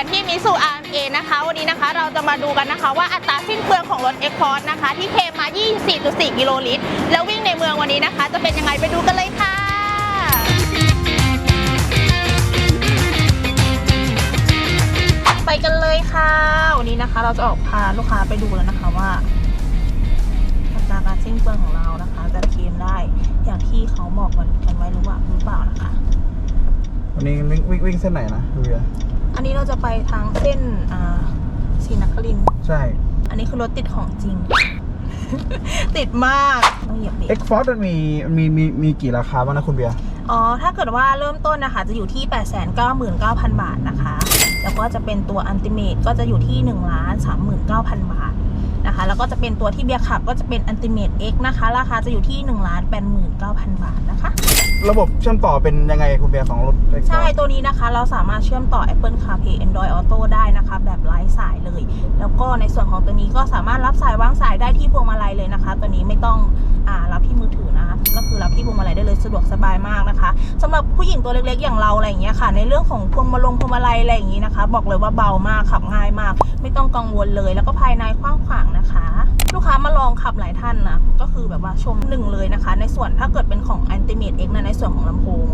กันที่มิสู RMA นะคะ วันนี้นะคะเราจะมาดูกันนะคะว่าอัตราสิ้นเปลืองของรถ e c o s นะคะ ที่เคมมา 24.4 กิโลลิตร แล้ววิ่งในเมืองวันนี้นะคะ จะเป็นยังไงไปดูกันเลยค่ะไปกันเลยค่ะ วันนี้นะคะ เราจะออกพาลูกค้าไปดูแล้วนะคะว่าอัตราการสิ้นเปลืองของเรานะคะ จะเคลมได้อย่างที่เขาบอกกันไว้หรือว่าหรือเปล่านะคะวันนี้วิ่งวิ่งเส้นไหนนะดูเยร์ อันนี้เราจะไปทางเส้นอ่าศรีนครินทร์ใช่ อันนี้คือรถติดของจริง ติดมากต้องเหยียบเบรเอ็กกฟอร์มันมีมีมีมีกี่ราคาบ้างนะคุณเบียร์ อ๋อ ถ้าเกิดว่าเริ่มต้นนะคะ จะอยู่ที่ 899,000 บาทนะคะ แล้วก็จะเป็นตัวอันติเมตก็จะอยู่ที่ 1 3 9 0 0 0 บาท นะคะ แล้วก็จะเป็นตัวที่เบียร์ขับก็จะเป็นอันติเมต X นะคะ ราคาจะอยู่ที่1 8 9 0 0 0บาทนะคะ ระบบเชื่อมต่อเป็นยังไงคุณเบียร์ของรถ X-Force ใช่ตัวนี้นะคะ เราสามารถเชื่อมต่อ Apple CarPlay Android Auto ได้นะคะ แบบไร้สายเลย แล้วก็ในส่วนของตัวนี้ก็สามารถรับสายวางสายได้ที่พวงมาลัยเลยนะคะ ตัวนี้ไม่ต้องอ่ารับที่มือถือนะคะ กับที่พวงมาลัยได้เลยสะดวกสบายมากนะคะสำหรับผู้หญิงตัวเล็กๆ อย่างเราอะไรอย่างเงี้ยค่ะ ในเรื่องของพวงมาลงพวงมาลัยอะไรอย่างงี้นะคะ บอกเลยว่าเบามากขับง่ายมาก ไม่ต้องกังวลเลย แล้วก็ภายในกว้างขวางนะคะ ลูกค้ามาลองขับหลายท่านนะก็คือแบบว่าชมหนึ่งเลยนะคะ ในส่วนถ้าเกิดเป็นของ a n t i m a t e X นะในส่วนของลำโพง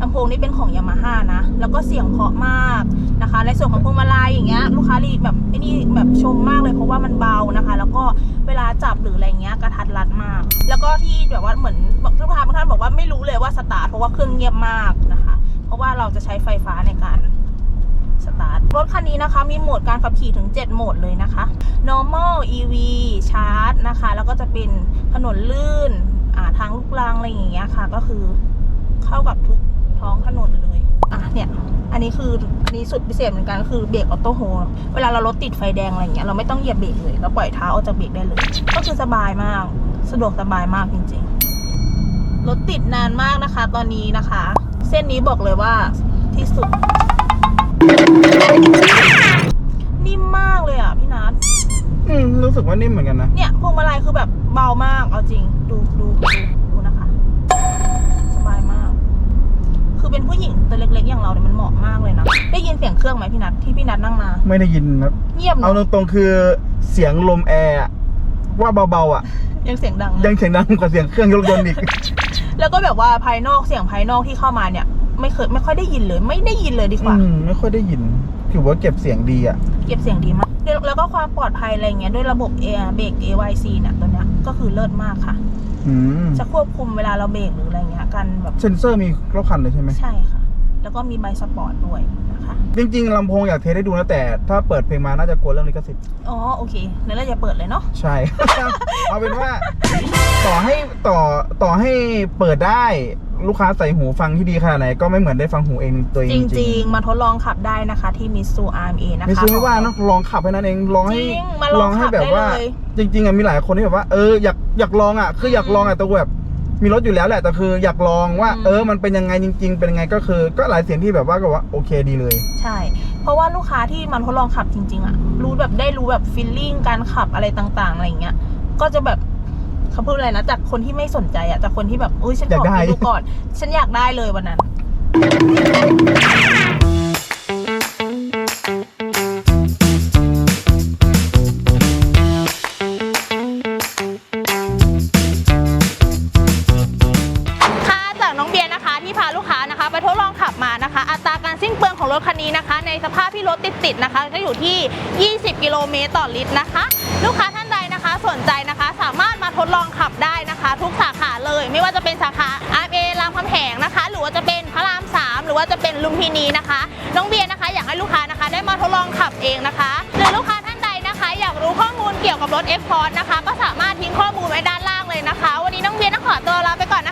ลำโพงนี่เป็นของยามาฮ่านะ แล้วก็เสียงเพราะมากนะคะ ในส่วนของพวงมาลัยอย่างเงี้ย ลูกค้ารีแบบไอ้นี่แบบชมมากเลยเพราะว่ามันเบานะคะ แล้วก็เวลาจับหรืออะไรเงี้ยกระทัดรัดมาก แล้วก็ที่แบบว่าเหมือนลูกค้าบางท่านบอกว่าไม่รู้เลยว่าสตาร์ทเพราะว่าเครื่องเงียบมากนะคะ เพราะว่าเราจะใช้ไฟฟ้าในการสตาร์ทรถคันนี้นะคะมีโหมดการขับขี่ถึง 7 โหมดเลยนะคะ normal EV charge นะคะ แล้วก็จะเป็นถนนลื่น ทางลูกรังอะไรอย่างเงี้ยค่ะ ก็คือเข้ากับทุกท้องถนนเลยอะเนี่ย อันนี้คืออันนี้สุดพิเศษเหมือนกันก็คือเบรกออโต้โฮลเวลาเรารถติดไฟแดงอะไรเงี้ยเราไม่ต้องเหยียบเบรกเลยเราปล่อยเท้าออกจากเบรกได้เลย ก็คือสบายมาก สะดวกสบายมากจริง ๆ รถติดนานมากนะคะ ตอนนี้นะคะ เส้นนี้บอกเลยว่าที่สุด นิ่มมากเลยอะพี่นัท อืมรู้สึ กว่านิ่มเหมือนกันนะ เนี่ยพวงมาลัยคือแบบเบามาก เอาจริง ดูดูดูดูนะคะ สบายมาก คือเป็นผู้หญิงตัวเล็กๆ อย่างเราเนี่ยมันเหมาะมากเลยนะ ได้ยินเสียงเครื่องไหมพี่นัทที่พี่นัทนั่งมา ไม่ได้ยินนะเงียบเอาเนอะตรงๆคือเสียงลมแอร์อะว่าเบาๆอะ ยังเสียงดังยังเสียงดังกว่าเสียงเครื่องยนต์ยนต์อีก แล้วก็แบบว่าภายนอกเสียงภายนอกที่เข้ามาเนี่ย ไม่เคยไม่ค่อยได้ยินเลย ไม่ได้ยินเลยดีกว่า อืมไม่ค่อยได้ยิน ถือว่าเก็บเสียงดีอะ เก็บเสียงดีมาก แล้วแล้วก็ความปลอดภัยอะไรเงี้ยด้วยระบบเอเบรก AYC เนี่ยตัวเนี้ยก็คือเลิศมากค่ะ อืมจะควบคุมเวลาเราเบรกหรืออะไรเงี้ยกันแบบเซนเซอร์มีรอบคันเลยใช่ไหมใช่ค่ะ แล้วก็มีใบสปอร์ตด้วยนะคะ จริงๆลำโพงอยากเทสให้ดูนะแต่ ถ้าเปิดเพลงมาน่าจะกลัวเรื่องลิขสิทธิ์อ๋อโอเคงั้นเราจะเปิดเลยเนาะใช่ เอาเป็นว่า ต่อให้ต่อต่อให้เปิดได้ ลูกค้าใส่หูฟังที่ดีขนาดไหนก็ไม่เหมือนได้ฟังหูเองตัวเองจจริริงงๆ มาทดลองขับได้นะคะ ที่มิสู RMA นะคะไม่ซื้อไม่ว่านะลองขับให้นั่นเองลองให้จริงมาลองให้ขับแบบได้ว่าเลยจริง ๆอะมีหลายคนที่แบบว่าเอออยากอยากลองอะคืออยากลองอะแต่แบบมีรถอยู่แล้วแหละแต่คืออยากลองว่าอืมเออมันเป็นยังไงจริง ๆ เป็นยังไงก็คือ ก็หลายเสียงที่แบบว่าก็ว่าโอเคดีเลย ใช่ เพราะว่าลูกค้าที่มันทดลองขับจริง ๆอะรู้แบบได้รู้แบบฟีลลิ่งการขับอะไรต่างๆอะไรอย่างเงี้ยก็จะแบบ เขาพูดอะไรนะจากคนที่ไม่สนใจอะจากคนที่แบบอุ้ยฉันขอยอากได้ไปดูก่อน ฉันอยากได้เลยวันนั้น ค่ะจากน้องเบียร์นะคะที่พาลูกค้านะคะไปทดลองขับมานะคะ อัตราการสิ้นเปลืองของรถคันนี้นะคะ ในสภาพที่รถติดๆนะคะจะอยู่ที่ 20 กิโลเมตรต่อลิตรนะคะ ลูกค้าท่านใดนะคะ สนใจนะคะ สามารถมาทดลองขับได้นะคะ ทุกสาขาเลย ไม่ว่าจะเป็นสาขา RA รามคำแหงนะคะ หรือว่าจะเป็นพระราม 3 หรือว่าจะเป็นลุมพินีนะคะ น้องเบียร์นะคะ อยากให้ลูกค้านะคะ ได้มาทดลองขับเองนะคะ หรือลูกค้าท่านใดนะคะ อยากรู้ข้อมูลเกี่ยวกับรถ F-Force นะคะ ก็สามารถทิ้งข้อมูลไว้ด้านล่างเลยนะคะ วันนี้น้องเบียร์ต้องขอตัวลาไปก่อนนะคะ